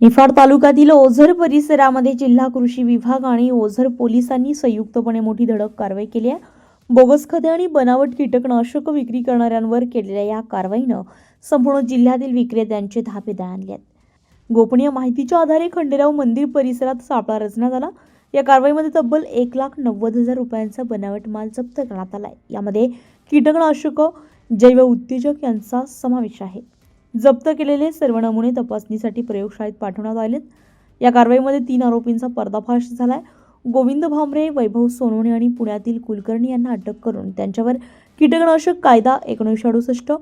निफाड तालुक्यातील ओझर परिसरामध्ये जिल्हा कृषी विभाग आणि ओझर पोलिसांनी संयुक्तपणे मोठी धडक कारवाई केली आहे. बोगस खते आणि बनावट कीटकनाशक विक्री करणाऱ्यांवर केलेल्या या कारवाईनं संपूर्ण जिल्ह्यातील विक्रेत्यांचे धापे दळाणले आहेत. गोपनीय माहितीच्या आधारे खंडेराव मंदिर परिसरात सापळा रचण्यात आला. या कारवाईमध्ये तब्बल एक लाख नव्वद हजार रुपयांचा बनावट माल जप्त करण्यात आला आहे. यामध्ये कीटकनाशक जैव उत्तेजक यांचा समावेश आहे. जप्त केलेले सर्व नमुने तपासणीसाठी प्रयोगशाळेत पाठवण्यात आलेत. या कारवाईमध्ये तीन आरोपींचा पर्दाफाश झाला आहे गोविंद भांबरे वैभव सोनवणे आणि पुण्यातील कुलकर्णी यांना अटक करून त्यांच्यावर कीटकनाशक कायदा एकोणीसशे अडुसष्ट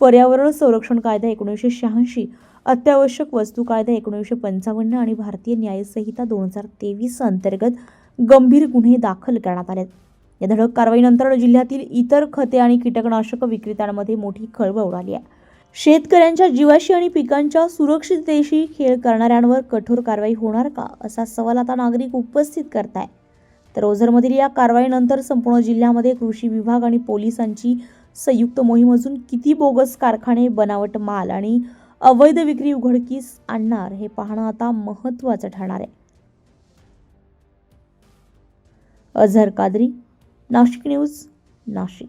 पर्यावरण संरक्षण कायदा एकोणीसशे शहाऐंशी अत्यावश्यक वस्तू कायदा एकोणीसशे पंचावन्न आणि भारतीय न्यायसंहिता दोन हजार तेवीस अंतर्गत गंभीर गुन्हे दाखल करण्यात आले या धडक कारवाईनंतर जिल्ह्यातील इतर खते आणि कीटकनाशक विक्रेत्यांमध्ये मोठी खळबळ उडाली आहे. शेतकऱ्यांच्या जीवाशी आणि पिकांच्या सुरक्षिततेशी खेळ करणाऱ्यांवर कठोर कारवाई होणार का असा सवाल आता नागरिक उपस्थित करताय. तर ओझरमधील या कारवाईनंतर संपूर्ण जिल्ह्यामध्ये कृषी विभाग आणि पोलिसांची संयुक्त मोहीम अजून किती बोगस कारखाने बनावट माल आणि अवैध विक्री उघडकीस आणणार हे पाहणं आता महत्त्वाचं ठरणार आहे. अझहर कादरी नाशिक न्यूज नाशिक.